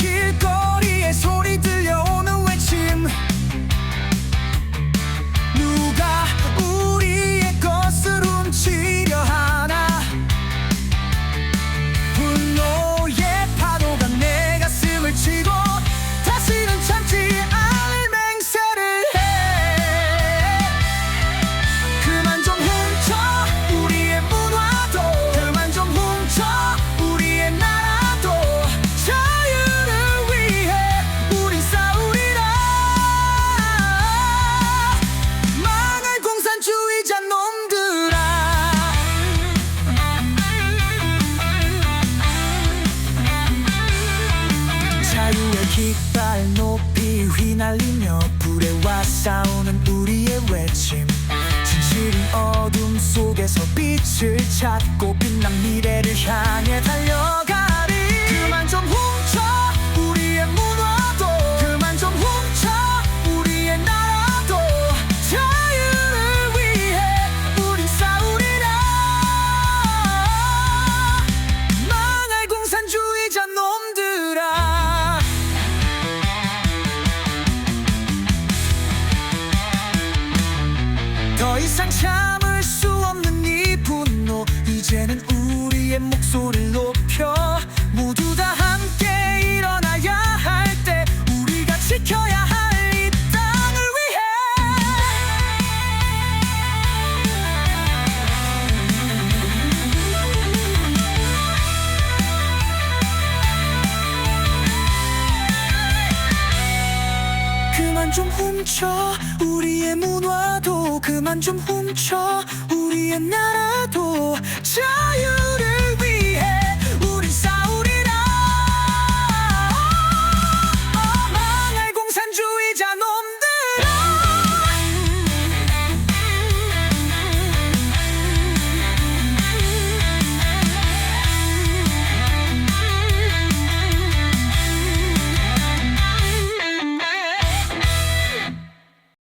คิดก็ 깃발 높이 휘날리며 불에와 싸우는 우리의 외침. 진실은 어둠 속에서 빛을 찾고 빛난 미래를 향해 달려 더 이상 참을 수 없는 이 분노. 이제는 우리의 목소리를 높여 모두 다 함께 일어나야 할 때 우리가 지켜야 할 이 땅을 위해. 그만 좀 훔쳐 우리의 그만 좀 훔쳐. 우리의 나라도